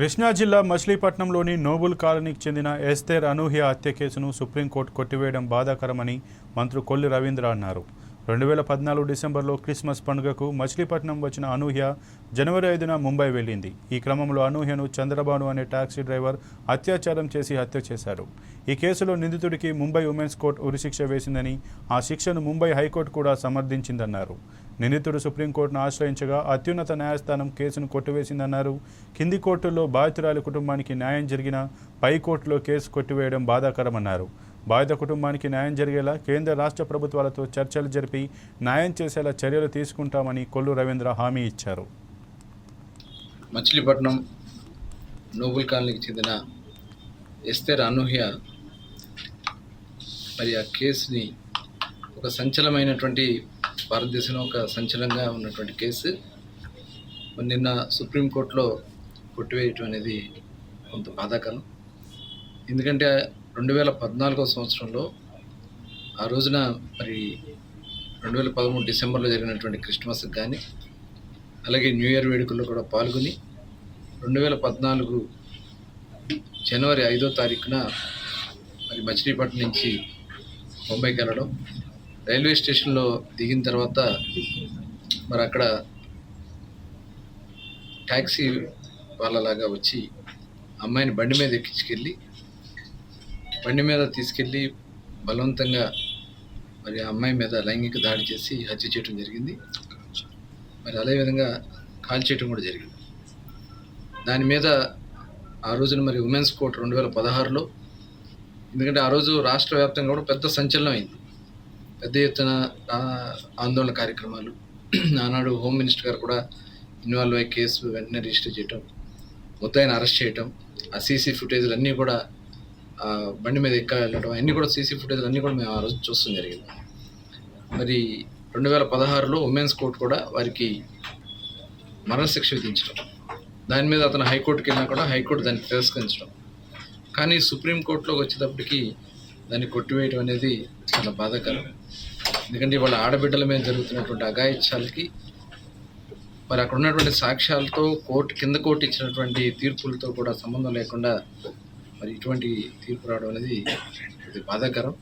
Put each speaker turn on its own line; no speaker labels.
కృష్ణా జిల్లా మచిలీపట్నంలోని నోబుల్ కాలనీకి చెందిన ఎస్తేర్ అనూహ్య హత్య కేసును సుప్రీంకోర్టు కొట్టివేయడం బాధాకరమని మంత్రి కొల్లి రవీంద్ర అన్నారు. రెండు వేల పద్నాలుగు డిసెంబర్లో క్రిస్మస్ పండుగకు మచిలీపట్నం వచ్చిన అనూహ్య జనవరి ఐదున ముంబై వెళ్ళింది. ఈ క్రమంలో అనూహ్యను చంద్రబాను అనే టాక్సీ డ్రైవర్ అత్యాచారం చేసి హత్య చేశారు. ఈ కేసులో నిందితుడికి ముంబై ఉమెన్స్ కోర్టు ఉరిశిక్ష వేసిందని ఆ శిక్షను ముంబై హైకోర్టు కూడా సమర్థించిందన్నారు. నిందితుడు సుప్రీంకోర్టును ఆశ్రయించగా అత్యున్నత న్యాయస్థానం కేసును కొట్టివేసిందన్నారు. కింది కోర్టుల్లో బాధితురాలి కుటుంబానికి న్యాయం జరిగిన పై కోర్టులో కేసు కొట్టివేయడం బాధాకరమన్నారు. బాధిత కుటుంబానికి న్యాయం జరిగేలా కేంద్ర రాష్ట్ర ప్రభుత్వాలతో చర్చలు జరిపి న్యాయం చేసేలా చర్యలు తీసుకుంటామని కొల్లు రవీంద్ర హామీ ఇచ్చారు.
మచిలీపట్నం నోబుల్ కాలనీకి చెందిన ఎస్తేర్ అనూహ్య మరి ఆ కేసుని ఒక సంచలమైనటువంటి భారతదేశంలో ఒక సంచలనంగా ఉన్నటువంటి కేసు. నిన్న సుప్రీంకోర్టులో కొట్టివేయటం అనేది కొంత బాధాకరం. ఎందుకంటే రెండు వేల పద్నాలుగో సంవత్సరంలో ఆ రోజున మరి రెండు వేల పదమూడు డిసెంబర్లో జరిగినటువంటి క్రిస్మస్ కానీ అలాగే న్యూ ఇయర్ వేడుకల్లో కూడా పాల్గొని రెండు వేల పద్నాలుగు జనవరి ఐదో తారీఖున మరి మచిలీపట్నం నుంచి ముంబైకి వెళ్ళడం రైల్వే స్టేషన్లో దిగిన తర్వాత మరి అక్కడ ట్యాక్సీ వాళ్ళలాగా వచ్చి అమ్మాయిని బండి మీద ఎక్కించుకెళ్ళి బండి మీద తీసుకెళ్ళి బలవంతంగా మరి ఆ అమ్మాయి మీద లైంగిక దాడి చేసి హత్య చేయడం జరిగింది. మరి అదేవిధంగా కాల్ చేయడం కూడా జరిగింది. దాని మీద ఆ రోజున మరి ఉమెన్స్ కోర్ట్ రెండు వేల పదహారులో ఎందుకంటే ఆ రోజు రాష్ట్ర వ్యాప్తంగా కూడా పెద్ద సంచలనం అయింది. పెద్ద ఎత్తున ఆందోళన కార్యక్రమాలు. ఆనాడు హోమ్ మినిస్టర్ గారు కూడా ఇన్వాల్వ్ అయ్యే కేసు వెంటనే రిజిస్టర్ చేయటం ముద్దాయిని అరెస్ట్ చేయటం ఆ సీసీ ఫుటేజ్లు అన్నీ కూడా బండి మీద ఎక్క వెళ్ళడం అన్నీ కూడా సీసీ ఫుటేజ్లు అన్నీ కూడా మేము ఆ రోజు చూస్తాం జరిగింది. మరి రెండు వేల పదహారులో ఉమెన్స్ కోర్టు కూడా వారికి మరణశిక్ష విధించడం దాని మీద అతను హైకోర్టుకి వెళ్ళినా కూడా హైకోర్టు దాన్ని తిరస్కరించడం కానీ సుప్రీంకోర్టులోకి వచ్చేటప్పటికి దాన్ని కొట్టివేయటం అనేది చాలా బాధాకరం. ఎందుకంటే వాళ్ళ ఆడబిడ్డల మీద జరుగుతున్నటువంటి అఘాయిత్యాలకి మరి అక్కడ ఉన్నటువంటి సాక్ష్యాలతో కోర్టు కింద కోర్టు ఇచ్చినటువంటి తీర్పులతో కూడా సంబంధం లేకుండా మరి ఇటువంటి తీర్పు రావడం అనేది ఇది బాధాకరం.